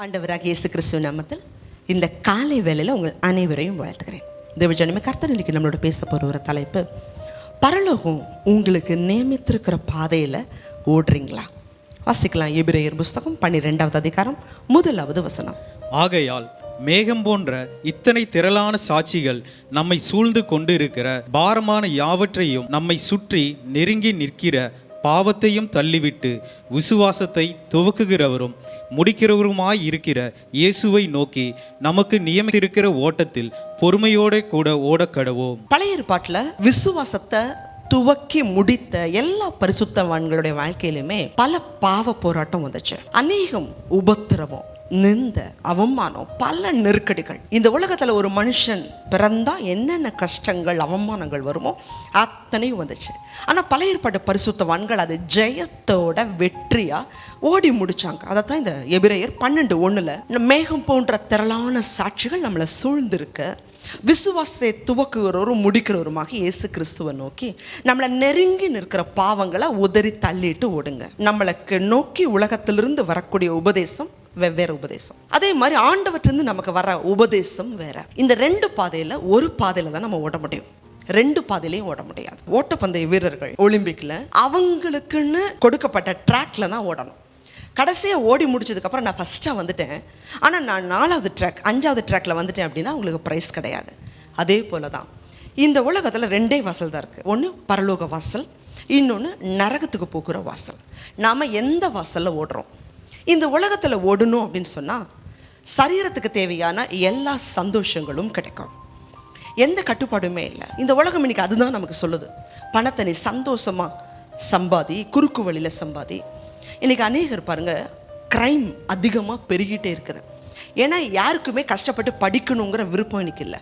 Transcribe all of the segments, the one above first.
ஆண்டவராக இயேசு கிறிஸ்துவ நாமத்தில் இந்த காலை வேலையில் உங்கள் அனைவரையும் வாழ்த்துக்கிறேன் தேவஜனமே கர்த்தர் இன்னைக்கு நம்மளோட பேச போகிற ஒரு தலைப்பு பரலோகம் உங்களுக்கு நியமித்திருக்கிற பாதையில் ஓடுறீங்களா? வாசிக்கலாம் எபிரேயர் புஸ்தகம் பன்னிரெண்டாவது அதிகாரம் முதலாவது வசனம். ஆகையால் மேகம் போன்ற இத்தனை திரளான சாட்சிகள் நம்மை சூழ்ந்து கொண்டு இருக்கிற பாரமான யாவற்றையும் நம்மை சுற்றி நெருங்கி நிற்கிற பாவத்தையும் தள்ளிவிட்டு விசுவாசத்தை துவக்குகிறவரும் முடிக்கிறவருமாய் இருக்கிற இயேசுவை நோக்கி நமக்கு நியமித்திருக்கிற ஓட்டத்தில் பொறுமையோட கூட ஓடக்கடவோம் பழைய ஏற்பாட்டில் விசுவாசத்தை துவக்கி முடித்த எல்லா பரிசுத்தவான்களுடைய வாழ்க்கையிலுமே பல பாவ போராட்டம் வந்துச்சு. அநேகம் உபத்திரவம் நிந்த அவமானம் பல நெருக்கடிகள். இந்த உலகத்தில் ஒரு மனுஷன் பிறந்தால் என்னென்ன கஷ்டங்கள் அவமானங்கள் வருமோ அத்தனையும் வந்துச்சு. ஆனால் பல ஏற்பாட்டு பரிசுத்தவான்கள் அது ஜெயத்தோட வெற்றியாக ஓடி முடிச்சாங்க. அதை தான் இந்த எபிரேயர் பன்னெண்டு ஒன்றில் மேகம் போன்ற திரளான சாட்சிகள் நம்மளை சூழ்ந்திருக்க விசுவாசத்தை துவக்குகிறவரும் முடிக்கிறவருமாக இயேசு கிறிஸ்துவை நோக்கி நம்மளை நெருங்கி நிற்கிற பாவங்களை உதறி தள்ளிட்டு ஓடுங்க. நம்மளுக்கு நோக்கி உலகத்திலிருந்து வரக்கூடிய உபதேசம் வெவ்வேறு உபதேசம். அதே மாதிரி ஆண்டவற்றிலிருந்து நமக்கு வர உபதேசம் வேற. இந்த ரெண்டு பாதையில் ஒரு பாதையில் தான் நம்ம ஓட முடியும். ரெண்டு பாதையிலையும் ஓட முடியாது. ஓட்டப்பந்தய வீரர்கள் ஒலிம்பிக்கில் அவங்களுக்குன்னு கொடுக்கப்பட்ட ட்ராக்ல தான் ஓடணும். கடைசியாக ஓடி முடிச்சதுக்கப்புறம் நான் ஃபஸ்ட்டாக வந்துட்டேன். ஆனால் நான் நாலாவது ட்ராக் அஞ்சாவது ட்ராக்ல வந்துட்டேன் அப்படின்னா உங்களுக்கு ப்ரைஸ் கிடையாது. அதே போல தான் இந்த உலகத்தில் ரெண்டே வாசல் தான் இருக்குது ஒன்று பரலோக வாசல் இன்னொன்று நரகத்துக்கு போகிற வாசல். நாம் எந்த வாசலில் ஓடுறோம்? இந்த உலகத்தில் ஓடணும் அப்படின்னு சொன்னால் சரீரத்துக்கு தேவையான எல்லா சந்தோஷங்களும் கிடைக்கும். எந்த கட்டுப்பாடுமே இல்லை. இந்த உலகம் இன்னைக்கு அதுதான் நமக்கு சொல்லுது. பணத்தை நீ சந்தோஷமாக சம்பாதி குறுக்கு வழியில் சம்பாதி. இன்றைக்கி அநேகர் பாருங்க க்ரைம் அதிகமாக பெருகிட்டே இருக்குது. ஏன்னா யாருக்குமே கஷ்டப்பட்டு படிக்கணுங்கிற விருப்பம் இன்னைக்கு இல்லை.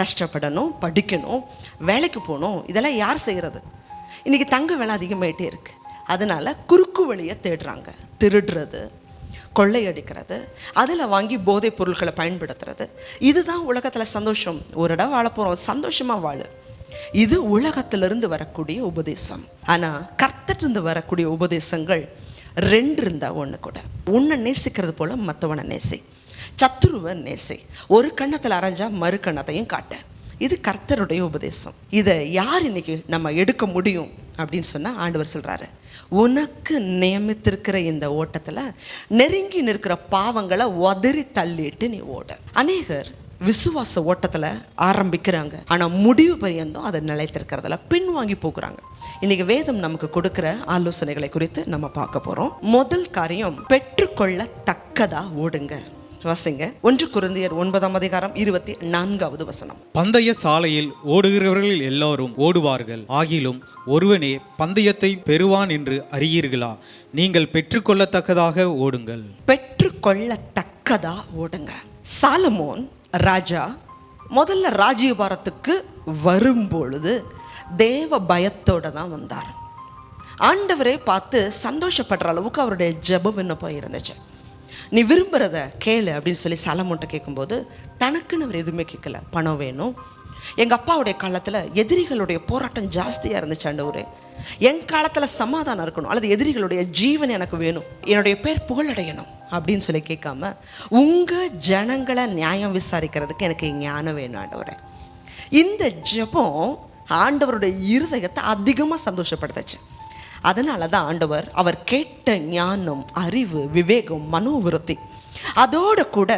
கஷ்டப்படணும் படிக்கணும் வேலைக்கு போகணும் இதெல்லாம் யார் செய்கிறது இன்னைக்கு தங்க விலை அதிகமாயிட்டே இருக்கு. அதனால் குறுக்கு வழியை தேடுறாங்க திருடுறது கொள்ளையடிக்கிறது. அதில் வாங்கி போதைப் பொருட்களை பயன்படுத்துறது. இதுதான் உலகத்தில் சந்தோஷம். ஒரு இடம் வாழ போகிறோம் சந்தோஷமாக வாழு. இது உலகத்திலிருந்து வரக்கூடிய உபதேசம். ஆனால் கர்த்தட்டிருந்து வரக்கூடிய உபதேசங்கள் ரெண்டு இருந்தால் ஒன்று கூட. உன்னை நேசிக்கிறது போல மற்றவனை நேசி. சத்துருவன் நேசி. ஒரு கண்ணத்தில் அரைஞ்சால் மறு கண்ணத்தையும் காட்ட. இது கர்த்தருடைய உபதேசம். இதை யார் இன்னைக்கு நம்ம எடுக்க முடியும் அப்படின்னு சொன்னால் ஆண்டவர் சொல்கிறாரு உனக்கு நியமித்திருக்கிற இந்த ஓட்டத்தில் நெருங்கி நிற்கிற பாவங்களை உதறி தள்ளிட்டு நீ ஓட. அநேகர் விசுவாச ஓட்டத்தில் ஆரம்பிக்கிறாங்க. ஆனால் முடிவு பரியந்தம் அதை நிலைத்திருக்கிறதுல பின்வாங்கி போகிறாங்க. இன்னைக்கு வேதம் நமக்கு கொடுக்குற ஆலோசனைகளை குறித்து நம்ம பார்க்க போகிறோம் முதல் காரியம் பெற்றுக்கொள்ளத்தக்கதா ஓடுங்க. வாசிங்க. ஒன்று குருந்தியர் ஒன்பதாம் அதிகாரம் இருபத்தி நான்காவது வசனம். பந்தய சாலையில் ஓடுகிறவர்கள் எல்லோரும் ஓடுவார்கள். ஆகிலும் ஒருவனே பந்தயத்தை பெறுவான் என்று அறியீர்களா? நீங்கள் பெற்றுக்கொள்ளத்தக்கதாக ஓடுங்கள். பெற்றுக்கொள்ளத்தக்கதா ஓடுங்க. சாலமோன் ராஜா முதல்ல ராஜ்யபாரத்துக்கு வரும்பொழுது தேவ பயத்தோட தான் வந்தார். ஆண்டவரே பார்த்து சந்தோஷப்படுற அளவுக்கு அவருடைய ஜெப விண்ணப்பம் இருந்துச்சு. நீ விரும்புகிறத கேளு அப்படின்னு சொல்லி சாலமோன்ட்ட கேட்கும்போது தனக்குன்னு அவர் எதுவுமே கேட்கல பணம் வேணும். எங்கள் அப்பாவுடைய காலத்தில் எதிரிகளுடைய போராட்டம் ஜாஸ்தியாக இருந்துச்சு ஆண்டவரே. என் காலத்தில் சமாதானம் இருக்கணும் அல்லது எதிரிகளுடைய ஜீவன் எனக்கு வேணும். என்னுடைய பேர் புகழடையணும் அப்படின்னு சொல்லி கேட்காம உங்கள் ஜனங்களை நியாயம் விசாரிக்கிறதுக்கு எனக்கு ஞானம் வேணும் ஆண்டவரே. இந்த ஜெபம் ஆண்டவருடைய இருதயத்தை அதிகமாக சந்தோஷப்படுத்துச்சு. அதனால தான் ஆண்டவர் அவர் கேட்ட ஞானம் அறிவு விவேகம் மனோவிருத்தி. அதோடு கூட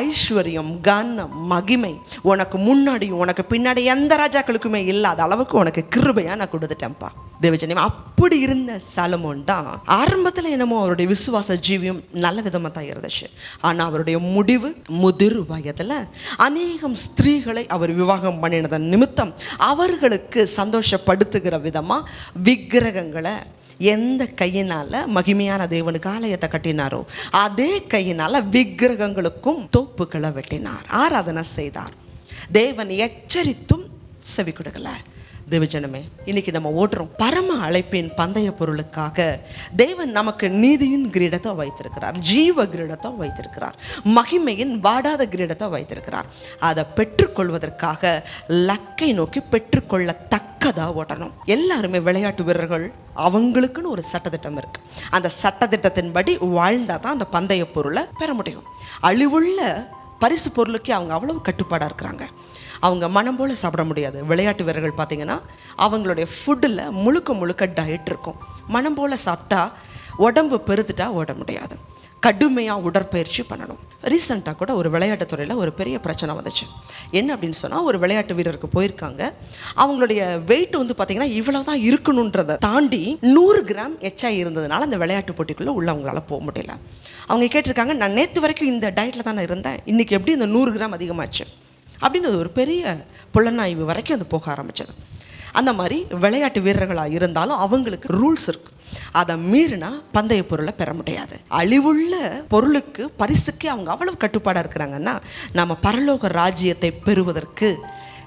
ஐஸ்வர்யம் கனம் மகிமை உனக்கு முன்னாடி உனக்கு பின்னாடி எந்த ராஜாக்களுக்குமே இல்லாத அளவுக்கு உனக்கு கிருபையாக நான் கொடுத்துட்டேன்ப்பா. தேவஜனியம் அப்படி இருந்த சலமோன் தான் ஆரம்பத்தில் என்னமோ அவருடைய விசுவாச ஜீவியம் நல்ல விதமாக தான் இருந்துச்சு. ஆனால் அவருடைய முடிவு முதிர் வயதில் அநேகம் ஸ்திரீகளை அவர் விவாகம் பண்ணினதன் நிமித்தம் அவர்களுக்கு சந்தோஷப்படுத்துகிற விதமாக விக்கிரகங்களை எந்த கையினால மகிமையான தேவனுக்கு ஆலயத்தை கட்டினாரோ அதே கையினால விக்கிரகங்களுக்கும் தோப்புகளை வெட்டினார் ஆராதனை செய்தார். தேவன் எச்சரித்தும் செவி கொடுக்கல தேவஜனமே இன்னைக்கு நம்ம ஓடுறோம் பரம அழைப்பின் பந்தய பொருளுக்காக தேவன் நமக்கு நீதியின் கிரீடத்தை வைத்திருக்கிறார் ஜீவ கிரீடத்தை வைத்திருக்கிறார் மகிமையின் வாடாத கிரீடத்தை வைத்திருக்கிறார். அதை பெற்றுக்கொள்வதற்காக லக்கை நோக்கி பெற்றுக்கொள்ளத்தக்கதா ஓடணும் எல்லாருமே விளையாட்டு வீரர்கள் அவங்களுக்குன்னு ஒரு சட்டத்திட்டம் இருக்கு. அந்த சட்டத்திட்டத்தின்படி வாழ்ந்தால் தான் அந்த பந்தய பொருளை பெற முடியும். அழிவுள்ள பரிசு பொருளுக்கே அவங்க அவ்வளவு கட்டுப்பாடாக இருக்கிறாங்க. அவங்க மனம் போல் சாப்பிட முடியாது. விளையாட்டு வீரர்கள் பார்த்தீங்கன்னா அவங்களுடைய ஃபுட்டில் முழுக்க முழுக்க டயட் இருக்கும். மனம் போல் சாப்பிட்டா உடம்பு பெருத்துட்டா ஓட முடியாது. கடுமையாக உடற்பயிற்சி பண்ணணும். ரீசெண்டாக கூட ஒரு விளையாட்டுத் துறையில் ஒரு பெரிய பிரச்சனை வந்துச்சு. என்ன அப்படின்னு சொன்னால் ஒரு விளையாட்டு வீரருக்கு போயிருக்காங்க. அவங்களுடைய வெயிட் வந்து பார்த்தீங்கன்னா இவ்வளோ தான் இருக்கணுன்றதை தாண்டி நூறு கிராம் எச்சா இருந்ததுனால அந்த விளையாட்டு போட்டிக்குள்ளே உள்ள அவங்களால போக முடியல. அவங்க கேட்டிருக்காங்க நான் நேற்று வரைக்கும் இந்த டயட்டில் தானே இருந்தேன். இன்றைக்கி எப்படி இந்த நூறு கிராம் அதிகமாச்சு? அப்படின்றது ஒரு பெரிய புலனாய்வு வரைக்கும் அது போக ஆரம்பித்தது அந்த மாதிரி விளையாட்டு வீரர்களாக இருந்தாலும் அவங்களுக்கு ரூல்ஸ் இருக்கு. அதை மீறினா பந்தய பொருளை பெற முடியாது. அழிவுள்ள பொருளுக்கு பரிசுக்கு அவங்க அவ்வளவு கட்டுப்பாடாக இருக்கிறாங்கன்னா நம்ம பரலோக ராஜ்யத்தை பெறுவதற்கு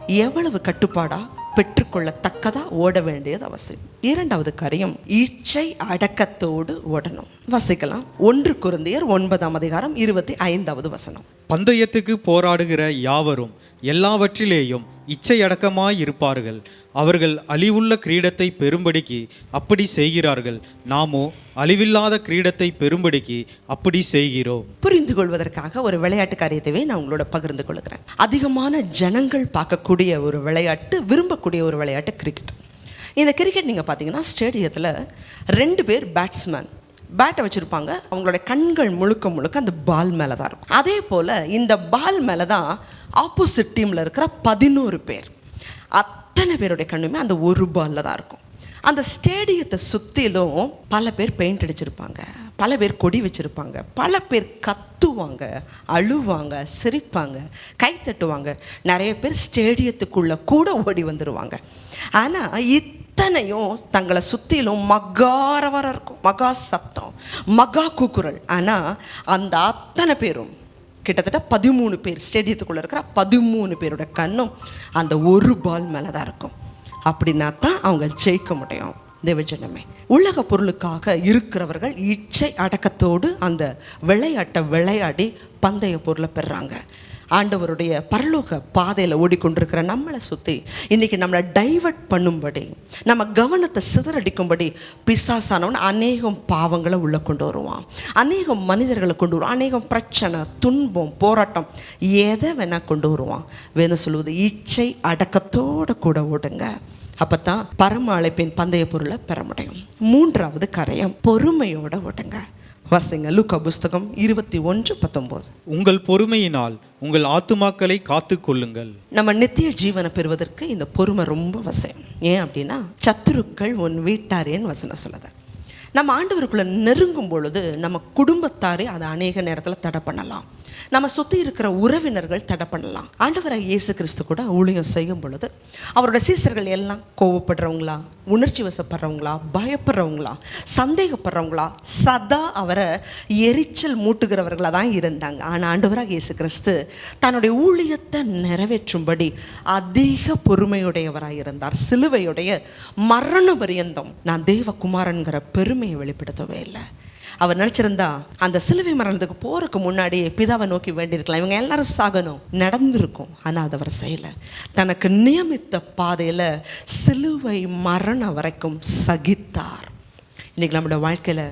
எவ்வளவு கட்டுப்பாடாக பெற்றுக்கொள்ளத்தக்கதா ஓட வேண்டியது அவசியம். இரண்டாவது காரியம் இச்சை அடக்கத்தோடு ஓடணும். வசிக்கலாம். ஒன்று குருந்தியர் ஒன்பதாம் அதிகாரம் இருபத்தி ஐந்தாவது வசனம். பந்தயத்துக்கு போராடுகிற யாவரும் எல்லாவற்றிலேயும் இச்சையடக்கமாய் இருப்பார்கள் அவர்கள் அழிவுள்ள கிரீடத்தை பெறும்படிக்கு அப்படி செய்கிறார்கள். நாமோ அழிவில்லாத கிரீடத்தை பெறும்படிக்கு அப்படி செய்கிறோம். புரிந்து கொள்வதற்காக ஒரு விளையாட்டு காரியத்தைவே நான் உங்களோட பகிர்ந்து கொள்கிறேன். அதிகமான ஜனங்கள் பார்க்கக்கூடிய ஒரு விளையாட்டு விரும்பக்கூடிய ஒரு விளையாட்டு கிரிக்கெட் இந்த கிரிக்கெட் நீங்கள் பார்த்தீங்கன்னா ஸ்டேடியத்தில் ரெண்டு பேர் பேட்ஸ்மேன் பேட்டை வச்சுருப்பாங்க. அவங்களோட கண்கள் முழுக்க முழுக்க அந்த பால் மேலே தான் இருக்கும். அதே போல் இந்த பால் மேலே தான் ஆப்போசிட் டீமில் இருக்கிற பதினோரு பேர். அத்தனை பேருடைய கண்ணுமே அந்த ஒரு பாலில் தான் இருக்கும். அந்த ஸ்டேடியத்தை சுற்றிலும் பல பேர் பெயிண்ட் அடிச்சிருப்பாங்க. பல பேர் கொடி வச்சுருப்பாங்க. பல பேர் கத்துவாங்க அழுவாங்க சிரிப்பாங்க கை தட்டுவாங்க. நிறைய பேர் ஸ்டேடியத்துக்குள்ளே கூட ஓடி வந்துடுவாங்க ஆனால் அத்தனையும் தங்களை சுற்றிலும் மகாரவரம் இருக்கும். மகா சத்தம் மகா கூக்குரல். ஆனால் அந்த அத்தனை பேரும் கிட்டத்தட்ட பதிமூணு பேர் ஸ்டேடியத்துக்குள்ளே இருக்கிற பதிமூணு பேரோட கண்ணும் அந்த ஒரு பால் மேலே தான் இருக்கும். அப்படின்னா தான் அவங்க ஜெயிக்க முடியும். தேவஜனமே உலக பொருளுக்காக இருக்கிறவர்கள் இச்சை அடக்கத்தோடு அந்த விளையாட்டை விளையாடி பந்தய பொருளை பெறாங்க. ஆண்டவருடைய பரலோக பாதையில் ஓடிக்கொண்டிருக்கிற நம்மளை சுற்றி இன்றைக்கி நம்மளை டைவர்ட் பண்ணும்படி நம்ம கவனத்தை சிதறடிக்கும்படி பிசாசானவன் அநேகம் பாவங்களை உள்ளே கொண்டு வருவான். அநேகம் மனிதர்களை கொண்டு வருவான். அநேகம் பிரச்சனை துன்பம் போராட்டம் எதை வேணால் கொண்டு வருவான். வேணும் சொல்லுவது இச்சை அடக்கத்தோடு கூட ஓடுங்க. அப்போ தான் பரம அழைப்பின் பந்தய பொருளை பெற முடியும். மூன்றாவது கரையம் பொறுமையோட ஓடுங்க. வாசிங்க லூக்கா புஸ்தகம் இருபத்தி ஒன்று பத்தொம்போது. உங்கள் பொறுமையினால் உங்கள் ஆத்துமாக்களை காத்து கொள்ளுங்கள். நம்ம நித்திய ஜீவனை பெறுவதற்கு இந்த பொறுமை ரொம்ப அவசியம். ஏன் அப்படின்னா சத்துருக்கள் உன் வீட்டாரேன்னு வசனம் சொல்லுது. நம்ம ஆண்டவருக்குள்ள நெருங்கும் பொழுது நம்ம குடும்பத்தாரே அதை அநேக நேரத்தில் தடை பண்ணலாம். நம்ம சுற்றி இருக்கிற உறவினர்கள் தடை பண்ணலாம். ஆண்டவராக இயேசு கிறிஸ்து கூட ஊழியம் செய்யும் பொழுது அவரோட சீசர்கள் எல்லாம் கோவப்படுறவங்களா உணர்ச்சி வசப்படுறவங்களா பயப்படுறவங்களா சந்தேகப்படுறவங்களா சதா அவரை எரிச்சல் மூட்டுகிறவர்களாக தான் இருந்தாங்க. ஆனால் ஆண்டவராக இயேசு கிறிஸ்து தன்னுடைய ஊழியத்தை நிறைவேற்றும்படி அதிக பொறுமையுடையவராக இருந்தார். சிலுவையுடைய மரண பரியந்தம் நான் தேவகுமாரன்கிற பெருமையை வெளிப்படுத்தவே இல்லை. அவர் நினச்சிருந்தா அந்த சிலுவை மரணத்துக்கு போகிறதுக்கு முன்னாடியே பிதாவை நோக்கி வேண்டியிருக்கலாம். இவங்க எல்லாரும் சாகணும். நடந்திருக்கும். ஆனால் அது அவர் செய்யலை. தனக்கு நியமித்த பாதையில் சிலுவை மரணம் வரைக்கும் சகித்தார். இன்றைக்கி நம்மளோட வாழ்க்கையில்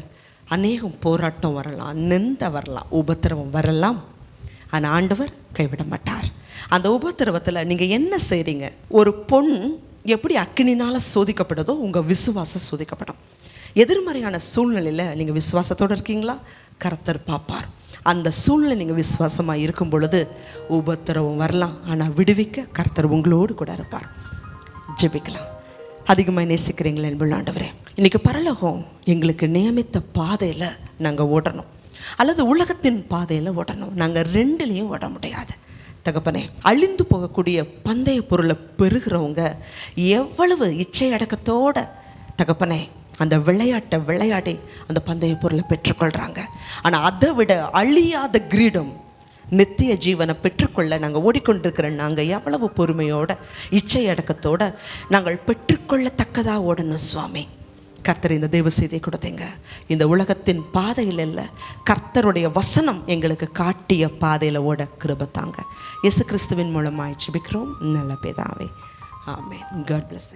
அநேகம் போராட்டம் வரலாம். நிந்த வரலாம். உபத்திரவம் வரலாம். ஆனால் ஆண்டவர் கைவிட மாட்டார். அந்த உபத்திரவத்தில் நீங்கள் என்ன செய்கிறீங்க ஒரு பொண் எப்படி அக்கினினால் சோதிக்கப்படுதோ உங்கள் விசுவாசம் சோதிக்கப்படும். எதிர்மறையான சூழ்நிலையில் நீங்கள் விசுவாசத்தோடு இருக்கீங்களா? கர்த்தர் பார்ப்பார். அந்த சூழ்நிலை நீங்கள் விசுவாசமாக இருக்கும் பொழுது உபத்திரவம் வரலாம். ஆனால் விடுவிக்க கர்த்தர் உங்களோடு கூட இருப்பார். ஜெபிக்கலாம். அதிகமாக நேசிக்கிறீங்களே என்பது ஆண்டவரே. இன்றைக்கி பரலோகம் எங்களுக்கு நியமித்த பாதையில் நாங்கள் ஓடணும். அல்லது உலகத்தின் பாதையில் ஓடணும். நாங்கள் ரெண்டுலேயும் ஓட முடியாது. தகப்பனே அழிந்து போகக்கூடிய பந்தய பொருளை பெறுகிறவங்க எவ்வளவு இச்சை அடக்கத்தோட தகப்பனே அந்த விளையாட்டை விளையாடி அந்த பந்தய பொருளை பெற்றுக்கொள்கிறாங்க ஆனால் அதை விட அழியாத கிரீடம் நித்திய ஜீவனை பெற்றுக்கொள்ள நாங்கள் ஓடிக்கொண்டிருக்கிற நாங்கள் எவ்வளவு பொறுமையோட இச்சை அடக்கத்தோட நாங்கள் பெற்றுக்கொள்ளத்தக்கதாக ஓடணும் சுவாமி. கர்த்தர் இந்த தெய்வ செய்தியை கொடுத்தீங்க. இந்த உலகத்தின் பாதையில் இல்லை கர்த்தருடைய வசனம் எங்களுக்கு காட்டிய பாதையில் ஓட கிருபத்தாங்க இயேசு கிறிஸ்துவின் மூலமாக ஜிபிக்கிறோம். நல்ல பேதாவே. ஆமே காட் bless